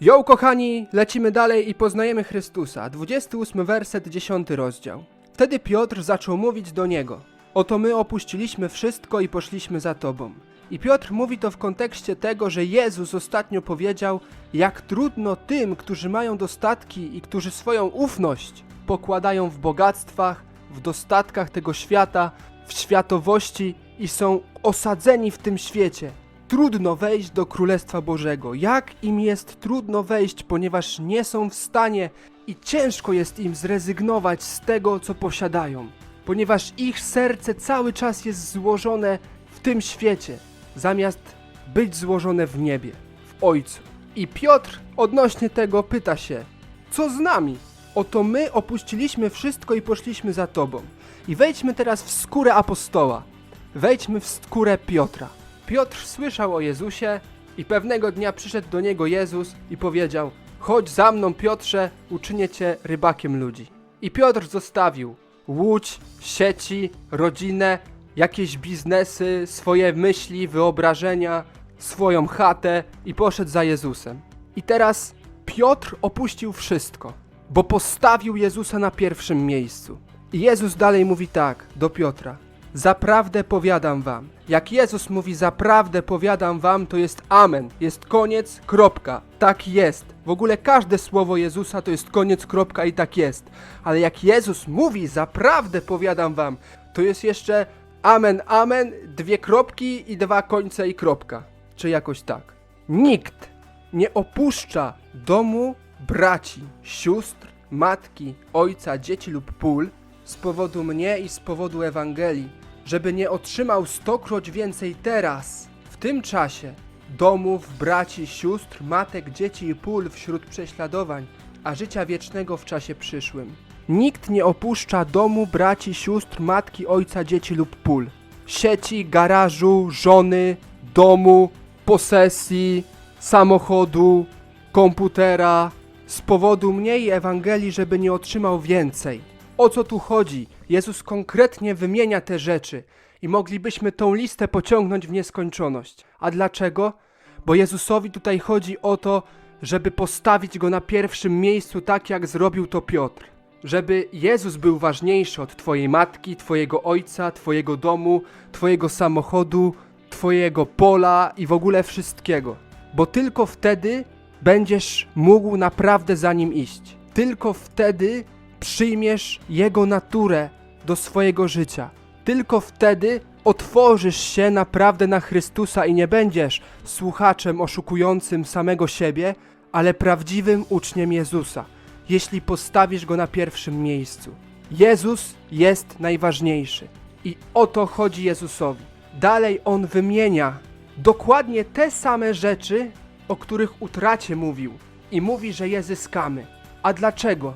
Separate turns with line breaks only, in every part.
Jo, kochani, lecimy dalej i poznajemy Chrystusa. 28 werset, 10 rozdział. Wtedy Piotr zaczął mówić do niego: Oto my opuściliśmy wszystko i poszliśmy za tobą. I Piotr mówi to w kontekście tego, że Jezus ostatnio powiedział, jak trudno tym, którzy mają dostatki i którzy swoją ufność pokładają w bogactwach, w dostatkach tego świata, w światowości i są osadzeni w tym świecie. Trudno wejść do Królestwa Bożego. Jak im jest trudno wejść, ponieważ nie są w stanie i ciężko jest im zrezygnować z tego, co posiadają, ponieważ ich serce cały czas jest złożone w tym świecie, zamiast być złożone w niebie, w Ojcu. I Piotr odnośnie tego pyta się: Co z nami? Oto my opuściliśmy wszystko i poszliśmy za Tobą. I wejdźmy teraz w skórę apostoła. Wejdźmy w skórę Piotra. Piotr słyszał o Jezusie i pewnego dnia przyszedł do niego Jezus i powiedział: Chodź za mną, Piotrze, uczynię cię rybakiem ludzi. I Piotr zostawił łódź, sieci, rodzinę, jakieś biznesy, swoje myśli, wyobrażenia, swoją chatę i poszedł za Jezusem. I teraz Piotr opuścił wszystko, bo postawił Jezusa na pierwszym miejscu. I Jezus dalej mówi tak do Piotra: Zaprawdę powiadam wam. Jak Jezus mówi zaprawdę powiadam wam, to jest amen. Jest koniec, kropka. Tak jest. W ogóle każde słowo Jezusa to jest koniec, kropka i tak jest. Ale jak Jezus mówi zaprawdę powiadam wam, to jest jeszcze amen, amen, dwie kropki i dwa końce i kropka. Czy jakoś tak. Nikt nie opuszcza domu, braci, sióstr, matki, ojca, dzieci lub pól z powodu mnie i z powodu Ewangelii, żeby nie otrzymał stokroć więcej teraz, w tym czasie, domów, braci, sióstr, matek, dzieci i pól wśród prześladowań, a życia wiecznego w czasie przyszłym. Nikt nie opuszcza domu, braci, sióstr, matki, ojca, dzieci lub pól. Sieci, garażu, żony, domu, posesji, samochodu, komputera, z powodu mnie i Ewangelii, żeby nie otrzymał więcej. O co tu chodzi? Jezus konkretnie wymienia te rzeczy i moglibyśmy tą listę pociągnąć w nieskończoność. A dlaczego? Bo Jezusowi tutaj chodzi o to, żeby postawić go na pierwszym miejscu, tak jak zrobił to Piotr. Żeby Jezus był ważniejszy od Twojej matki, Twojego ojca, Twojego domu, Twojego samochodu, Twojego pola i w ogóle wszystkiego. Bo tylko wtedy będziesz mógł naprawdę za nim iść. Tylko wtedy przyjmiesz jego naturę do swojego życia. Tylko wtedy otworzysz się naprawdę na Chrystusa i nie będziesz słuchaczem oszukującym samego siebie, ale prawdziwym uczniem Jezusa, jeśli postawisz go na pierwszym miejscu. Jezus jest najważniejszy i o to chodzi Jezusowi. Dalej on wymienia dokładnie te same rzeczy, o których utracie mówił i mówi, że je zyskamy. A dlaczego?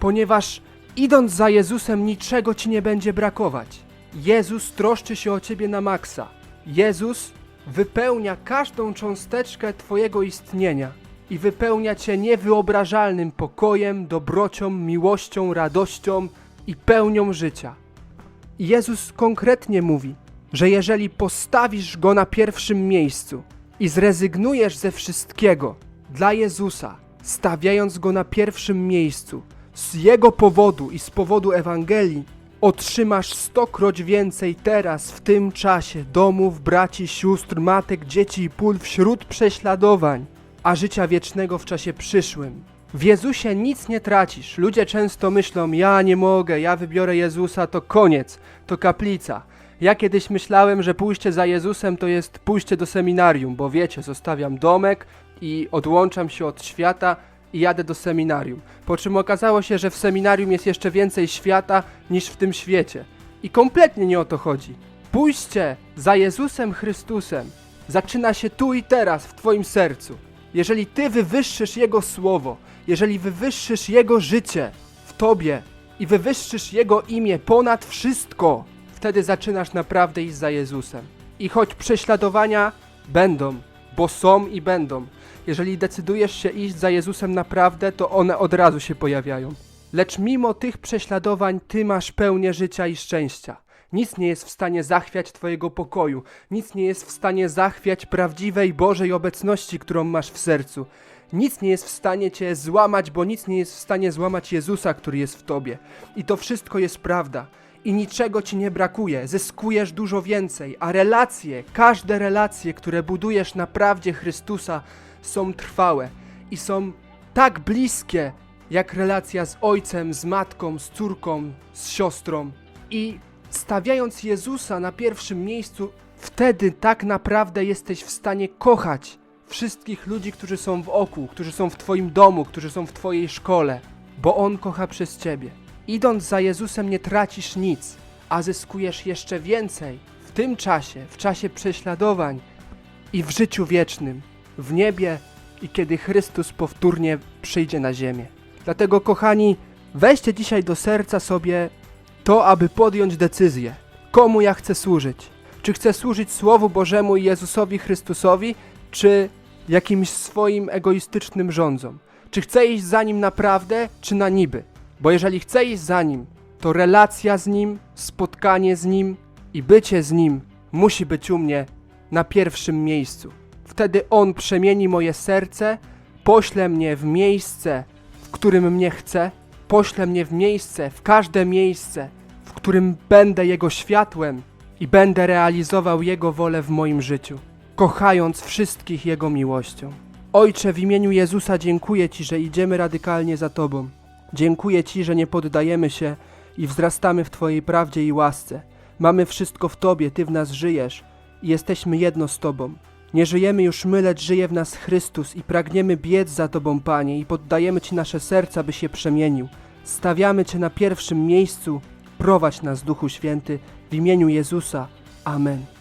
Ponieważ idąc za Jezusem niczego ci nie będzie brakować. Jezus troszczy się o ciebie na maksa. Jezus wypełnia każdą cząsteczkę twojego istnienia i wypełnia cię niewyobrażalnym pokojem, dobrocią, miłością, radością i pełnią życia. Jezus konkretnie mówi, że jeżeli postawisz go na pierwszym miejscu i zrezygnujesz ze wszystkiego dla Jezusa, stawiając go na pierwszym miejscu, z jego powodu i z powodu Ewangelii, otrzymasz stokroć więcej teraz, w tym czasie, domów, braci, sióstr, matek, dzieci i pól wśród prześladowań, a życia wiecznego w czasie przyszłym. W Jezusie nic nie tracisz. Ludzie często myślą: Ja nie mogę, ja wybiorę Jezusa, to koniec, to kaplica. Ja kiedyś myślałem, że pójście za Jezusem to jest pójście do seminarium, bo wiecie, zostawiam domek i odłączam się od świata i jadę do seminarium. Po czym okazało się, że w seminarium jest jeszcze więcej świata niż w tym świecie. I kompletnie nie o to chodzi. Pójście za Jezusem Chrystusem zaczyna się tu i teraz w Twoim sercu. Jeżeli Ty wywyższysz Jego słowo, jeżeli wywyższysz Jego życie w Tobie i wywyższysz Jego imię ponad wszystko, wtedy zaczynasz naprawdę iść za Jezusem. I choć prześladowania będą, bo są i będą, jeżeli decydujesz się iść za Jezusem naprawdę, to one od razu się pojawiają. Lecz mimo tych prześladowań, ty masz pełnię życia i szczęścia. Nic nie jest w stanie zachwiać Twojego pokoju, nic nie jest w stanie zachwiać prawdziwej Bożej obecności, którą masz w sercu. Nic nie jest w stanie cię złamać, bo nic nie jest w stanie złamać Jezusa, który jest w tobie. I to wszystko jest prawda. I niczego ci nie brakuje, zyskujesz dużo więcej, a relacje, każde relacje, które budujesz na prawdzie Chrystusa, są trwałe i są tak bliskie, jak relacja z ojcem, z matką, z córką, z siostrą. I stawiając Jezusa na pierwszym miejscu, wtedy tak naprawdę jesteś w stanie kochać wszystkich ludzi, którzy są wokół, którzy są w Twoim domu, którzy są w Twojej szkole, bo On kocha przez Ciebie. Idąc za Jezusem nie tracisz nic, a zyskujesz jeszcze więcej w tym czasie, w czasie prześladowań i w życiu wiecznym, w niebie i kiedy Chrystus powtórnie przyjdzie na ziemię. Dlatego, kochani, weźcie dzisiaj do serca sobie to, aby podjąć decyzję, komu ja chcę służyć. Czy chcę służyć Słowu Bożemu i Jezusowi Chrystusowi, czy jakimś swoim egoistycznym rządzom? Czy chcę iść za Nim naprawdę, czy na niby? Bo jeżeli chcę iść za Nim, to relacja z Nim, spotkanie z Nim i bycie z Nim musi być u mnie na pierwszym miejscu. Wtedy On przemieni moje serce, pośle mnie w miejsce, w którym mnie chce, pośle mnie w miejsce, w każde miejsce, w którym będę Jego światłem i będę realizował Jego wolę w moim życiu, kochając wszystkich Jego miłością. Ojcze, w imieniu Jezusa dziękuję Ci, że idziemy radykalnie za Tobą. Dziękuję Ci, że nie poddajemy się i wzrastamy w Twojej prawdzie i łasce. Mamy wszystko w Tobie, Ty w nas żyjesz i jesteśmy jedno z Tobą. Nie żyjemy już my, lecz żyje w nas Chrystus i pragniemy biec za Tobą, Panie, i poddajemy Ci nasze serca, by się przemienił. Stawiamy Cię na pierwszym miejscu. Prowadź nas, Duchu Święty, w imieniu Jezusa. Amen.